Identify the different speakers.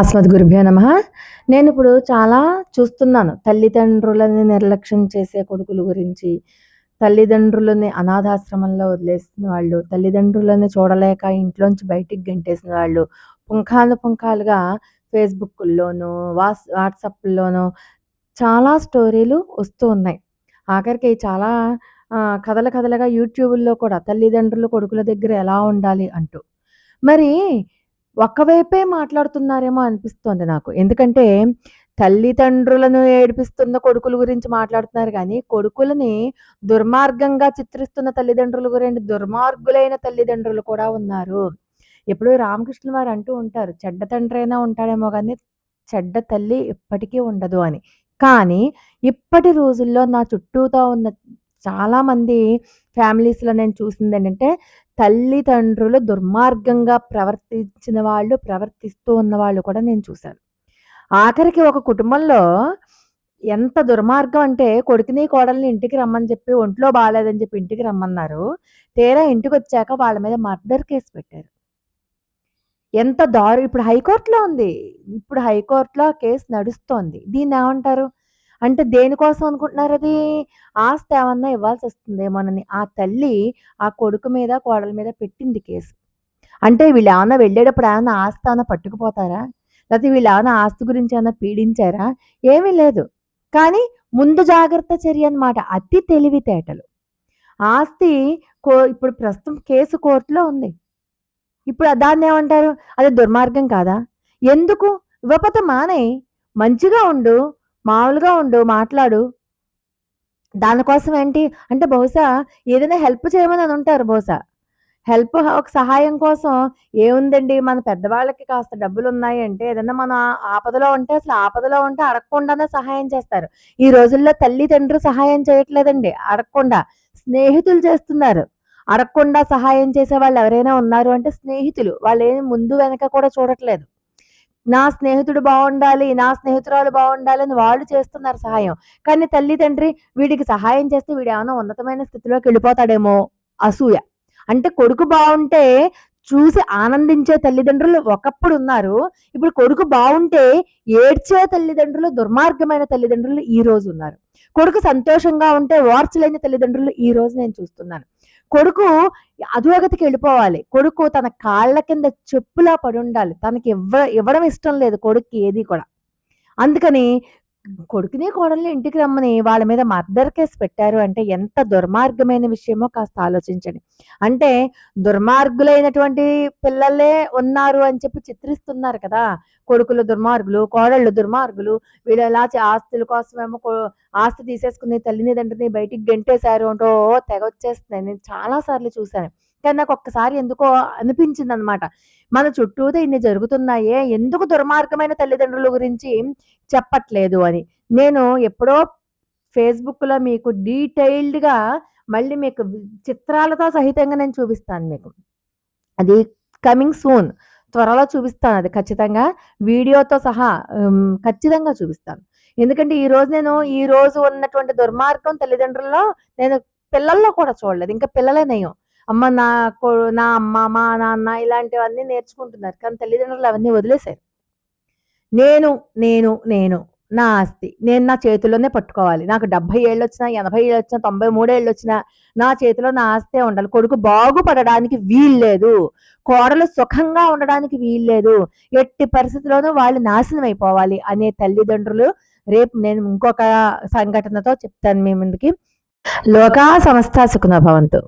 Speaker 1: అస్మద్ గురుభ్యో నమ. నేను ఇప్పుడు చాలా చూస్తున్నాను తల్లిదండ్రులని నిర్లక్ష్యం చేసే కొడుకుల గురించి. తల్లిదండ్రులని అనాథాశ్రమంలో వదిలేసిన వాళ్ళు తల్లిదండ్రులని చూడలేక ఇంట్లోంచి బయటికి గెంటేసిన వాళ్ళు పుంఖాలు పుంఖాలుగా ఫేస్బుక్లోనూ వాట్స్ వాట్సాప్లోనూ చాలా స్టోరీలు వస్తూ ఉన్నాయి. ఆఖరికి చాలా కథల కథలుగా యూట్యూబ్లో కూడా తల్లిదండ్రులు కొడుకుల దగ్గర ఎలా ఉండాలి అంటూ. మరి ఒకవైపే మాట్లాడుతున్నారేమో అనిపిస్తోంది నాకు. ఎందుకంటే తల్లిదండ్రులను ఏడిపిస్తున్న కొడుకుల గురించి మాట్లాడుతున్నారు కానీ కొడుకులని దుర్మార్గంగా చిత్రిస్తున్న తల్లిదండ్రుల గురించి దుర్మార్గులైన తల్లిదండ్రులు కూడా ఉన్నారు. ఎప్పుడు రామకృష్ణ వారు అంటూ ఉంటారు. చెడ్డ అయినా ఉంటాడేమో కానీ చెడ్డ తల్లి ఎప్పటికీ ఉండదు అని. కానీ ఇప్పటి రోజుల్లో నా చుట్టూతో ఉన్న చాలామంది ఫ్యామిలీస్‌లో నేను చూసింది ఏంటంటే తల్లిదండ్రులు దుర్మార్గంగా ప్రవర్తించిన వాళ్ళు, ప్రవర్తిస్తూ ఉన్నవాళ్ళు కూడా నేను చూశాను. ఆఖరికి ఒక కుటుంబంలో ఎంత దుర్మార్గం అంటే కొడుకుని, కోడల్ని ఇంటికి రమ్మని చెప్పి ఒంట్లో బాగాలేదని చెప్పి ఇంటికి రమ్మన్నారు. తీరా ఇంటికొచ్చాక వాళ్ళ మీద మర్డర్ కేసు పెట్టారు. ఎంత దారు ఇప్పుడు హైకోర్టులో ఉంది. ఇప్పుడు హైకోర్టులో కేసు నడుస్తోంది. దీన్ని ఏమంటారు అంటే దేనికోసం అనుకుంటున్నారు అది ఆస్తి ఏమన్నా ఇవ్వాల్సి వస్తుందేమోనని ఆ తల్లి ఆ కొడుకు మీద కోడల మీద పెట్టింది కేసు. అంటే వీళ్ళు ఏమన్నా వెళ్ళేటప్పుడు ఏమన్నా ఆస్తి ఏమన్నా పట్టుకుపోతారా? లేకపోతే వీళ్ళు ఏమైనా ఆస్తి గురించి ఏమైనా పీడించారా? ఏమీ లేదు. కానీ ముందు జాగ్రత్త చర్య అనమాట అతి తెలివితేటలు. ఆస్తి కో ఇప్పుడు ప్రస్తుతం కేసు కోర్టులో ఉంది. ఇప్పుడు దాన్ని ఏమంటారు? అది దుర్మార్గం కాదా? ఎందుకు? ఇవ్వకపోతే మానే. మంచిగా ఉండు. మామూలుగా ఉండు మాట్లాడు. దానికోసం ఏంటి అంటే బహుశా ఏదైనా హెల్ప్ చేయమని అని ఉంటారు బహుశా. హెల్ప్ ఒక సహాయం కోసం ఏముందండి? మన పెద్దవాళ్ళకి కాస్త డబ్బులు ఉన్నాయి అంటే ఏదైనా మన ఆపదలో ఉంటే అసలు ఆపదలో ఉంటే అడగకుండానే సహాయం చేస్తారు. ఈ రోజుల్లో తల్లి తండ్రి సహాయం చేయట్లేదండి అడగకుండా. స్నేహితులు చేస్తున్నారు. అడగకుండా సహాయం చేసే వాళ్ళు ఎవరైనా ఉన్నారు అంటే స్నేహితులు. వాళ్ళు ఏమి ముందు వెనక కూడా చూడట్లేదు. నా స్నేహితుడు బాగుండాలి నా స్నేహితురాలు బాగుండాలి అని వాళ్ళు చేస్తున్నారు సహాయం. కానీ తల్లి తండ్రి వీడికి సహాయం చేస్తే వీడు ఏమైనా ఉన్నతమైన స్థితిలోకి వెళ్ళిపోతాడేమో? అసూయ. అంటే కొడుకు బాగుంటే చూసి ఆనందించే తల్లిదండ్రులు ఒకప్పుడు ఉన్నారు. ఇప్పుడు కొడుకు బాగుంటే ఏడ్చే తల్లిదండ్రులు దుర్మార్గమైన తల్లిదండ్రులు ఈ రోజు ఉన్నారు. కొడుకు సంతోషంగా ఉంటే ఓర్చలేని తల్లిదండ్రులు ఈ రోజు నేను చూస్తున్నాను. కొడుకు అధోగతికి వెళ్ళిపోవాలి. కొడుకు తన కాళ్ళ కింద చెప్పులా పడి ఉండాలి. తనకి ఇవ్వ ఇవ్వడం ఇష్టం లేదు కొడుక్కి ఏది కూడా. అందుకని కొడుకుని కోడల్ని ఇంటికి రమ్మని వాళ్ళ మీద మర్డర్ కేసు పెట్టారు అంటే ఎంత దుర్మార్గమైన విషయమో కాస్త ఆలోచించండి. అంటే దుర్మార్గులైనటువంటి పిల్లలే ఉన్నారు అని చెప్పి చిత్రిస్తున్నారు కదా. కొడుకులు దుర్మార్గులు కోడళ్ళు దుర్మార్గులు వీళ్ళు ఎలా ఆస్తుల కోసమేమో ఆస్తి తీసేసుకుని తల్లిని తండ్రిని బయటికి గెంటేశారు అంటూ తెగ వచ్చేస్తున్నాయి. నేను చాలా సార్లు చూశాను. కానీ నాకు ఒక్కసారి ఎందుకో అనిపించింది అనమాట మన చుట్టూతో ఇన్ని జరుగుతున్నాయే ఎందుకు దుర్మార్గమైన తల్లిదండ్రుల గురించి చెప్పట్లేదు అని. నేను ఎప్పుడో ఫేస్బుక్లో మీకు డీటెయిల్డ్గా మళ్ళీ మీకు చిత్రాలతో సహితంగా నేను చూపిస్తాను మీకు. అది కమింగ్ సూన్. త్వరలో చూపిస్తాను అది ఖచ్చితంగా. వీడియోతో సహా ఖచ్చితంగా చూపిస్తాను. ఎందుకంటే ఈరోజు నేను ఈ రోజు ఉన్నటువంటి దుర్మార్గం తల్లిదండ్రుల్లో నేను పిల్లల్లో కూడా చూడలేదు. ఇంకా పిల్లలే నయం. అమ్మ నా నా అమ్మ మా నాన్న ఇలాంటివన్నీ నేర్చుకుంటున్నారు. కానీ తల్లిదండ్రులు అవన్నీ వదిలేశారు. నేను నేను నేను నా ఆస్తి నేను నా చేతిలోనే పట్టుకోవాలి. నాకు డెబ్బై ఏళ్ళు వచ్చినా ఎనభై ఏళ్ళు వచ్చినా తొంభై మూడేళ్ళు వచ్చినా నా చేతిలో నా ఆస్తే ఉండాలి. కొడుకు బాగుపడడానికి వీల్లేదు. కోడలు సుఖంగా ఉండడానికి వీల్లేదు. ఎట్టి పరిస్థితిలోనూ వాళ్ళు నాశనం అయిపోవాలి అనే తల్లిదండ్రులు రేపు నేను ఇంకొక సంఘటనతో చెప్తాను మీ ముందుకి. లోకా సంస్థ సుఖనభవంతు